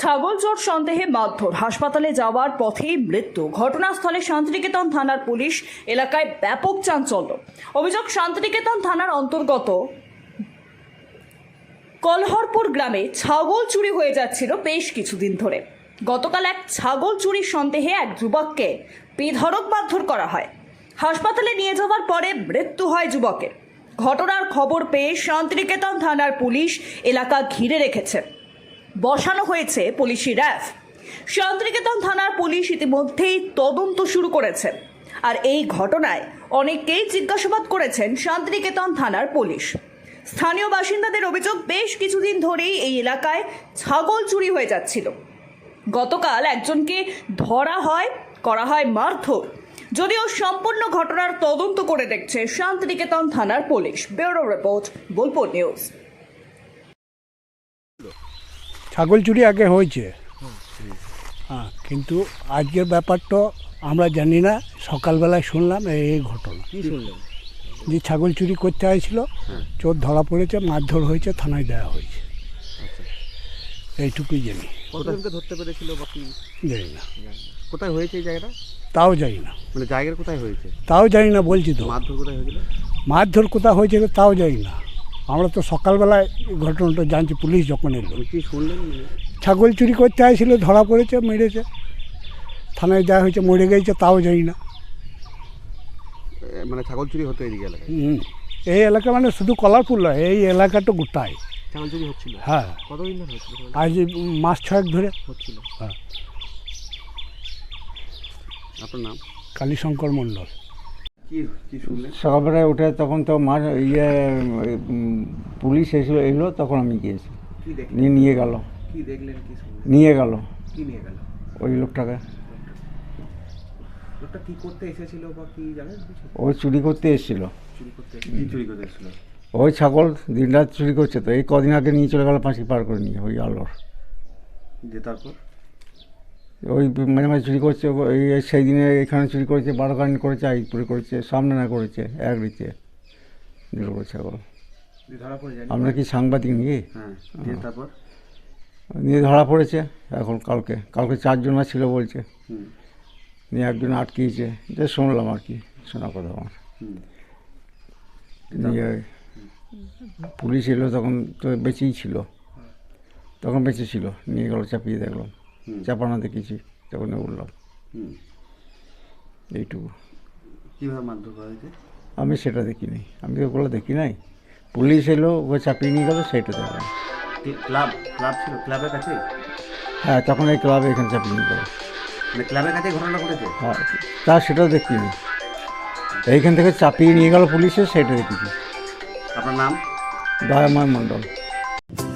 ছাগল চোর সন্দেহে মারধর। হাসপাতালে যাওয়ার পথেই মৃত্যু। ঘটনাস্থলে শান্তিনিকেতন থানার পুলিশ এলাকায় ব্যাপক চাঞ্চল্য। অভিযোগ, শান্তিনিকেতন থানার অন্তর্গত কলহরপুর গ্রামে ছাগল চুরি হয়ে যাচ্ছিল বেশ কিছুদিন ধরে। গতকাল এক ছাগল চুরির সন্দেহে এক যুবককে বেধড়ক মারধর করা হয়। হাসপাতালে নিয়ে যাওয়ার পরে মৃত্যু হয় যুবকের। ঘটনার খবর পেয়ে শান্তিনিকেতন থানার পুলিশ এলাকা ঘিরে রেখেছে। বসানো হয়েছে পুলিশি র্যাফ। শান্তিনিকেতন থানার পুলিশ ইতিমধ্যেই তদন্ত শুরু করেছে। আর এই ঘটনায় অনেককেই জিজ্ঞাসাবাদ করেছেন শান্তিনিকেতন থানার পুলিশ। স্থানীয় বাসিন্দাদের অভিযোগ, বেশ কিছুদিন ধরেই এই এলাকায় ছাগল চুরি হয়ে যাচ্ছিল। গতকাল একজনকে ধরা হয়, করা হয় মারধর। যদিও সম্পূর্ণ ঘটনার তদন্ত করে দেখছে শান্তিনিকেতন থানার police. Bureau report, Bolpur news. ছাগল চুরি আগে হয়েছে। হ্যাঁ কিন্তু আজকের ব্যাপারটা আমরা জানি না। সকালবেলায় শুনলাম এই ঘটনা। যে ছাগল চুরি করতে হয়েছিল চোর ধরা পড়েছে মারধর হয়েছে থানায় দেওয়া হয়েছে। এইটুকুই জানি। ধরতে পেরেছিল জানি না। কোথায় হয়েছে এই জায়গাটা? তাও জানি না। মানে জায়গার কোথায় হয়েছে? তাও জানি না বলছি তো। মারধর কোথায় হয়েছিল? মারধর কোথা হয়েছিল তাও জানি না। আমরা তো সকালবেলায় ঘটনাটা জানছি পুলিশ যখন এলো। মানে? ছাগল চুরি করতে আসছিল ধরা পড়েছে মেরেছে। থানায় দেওয়া হয়েছে মরে গেছে তাও জানি না। মানে ছাগল চুরি হতো এদিকে এলাকায়? হুম। এই এলাকা মানে শুধু কলারপুর নয় এই এলাকাটা গোটায় ছাগল চুরি হচ্ছিল? হ্যাঁ। কতদিন ধরে হচ্ছিল আজ মাস ছয়েক ধরে। হচ্ছিল। হ্যাঁ। আপনার নাম? কালীশঙ্কর মণ্ডল। সকালবেলায় উঠে তখন তো মার ইয়ে পুলিশ এসলো এলো তখন আমি গিয়েছি। নিয়ে নিয়ে গেল। নিয়ে গেল। ওই লোকটাকে। ওই চুরি করতে এসেছিল। ওই ছাগল দিন রাত চুরি করছে তো। এই কদিন আগে নিয়ে চলে গেল পাঁচি পার করে নিয়ে ওই আলোর। যে তারপর? ওই মাঝে মাঝে চুরি করছে এই সেই দিনে এখানে চুরি করেছে বারো বারোকানি করেছে আইপুরে করেছে সামনে না করেছে এক দিতে দিল যায় আমরা কি সাংবাদিক নিয়ে হ্যাঁ তারপর? নিয়ে ধরা পড়েছে এখন কালকে কালকে চারজন ছিল বলছে। নিয়ে একজন আটকিয়েছে যে শুনলাম আর কি শোনা কথা আমার। নিয়ে পুলিশ এলো তখন তো বেঁচেই ছিল। তখন বেঁচে ছিল নিয়ে গেল চাপিয়ে দেখলাম। চাপানো দেখেছি তখন হুম। এইটুকু। কীভাবে মারধর করা হয়েছে? আমি সেটা দেখিনি। আমি তো ওগুলো দেখি নাই। পুলিশ এলো ওকে চাপিয়ে নিয়ে গেলো সেটা দেখলাম। ক্লাব ক্লাব ছিল? ক্লাবের কাছে? হ্যাঁ তখন এই ক্লাবে এখানে চাপিয়ে নিয়ে গেল। মানে ক্লাবের কাছে ঘটনা ঘটেছে? হ্যাঁ তা সেটাও দেখিনি। এইখান থেকে চাপিয়ে নিয়ে গেল পুলিশে সেটা দেখেছি। আপনার নাম? দয়াময় মণ্ডল।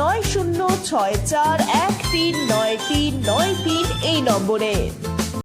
নয় শূন্য ছয় চার এক তিন নয় তিন নয় তিন এই নম্বরে।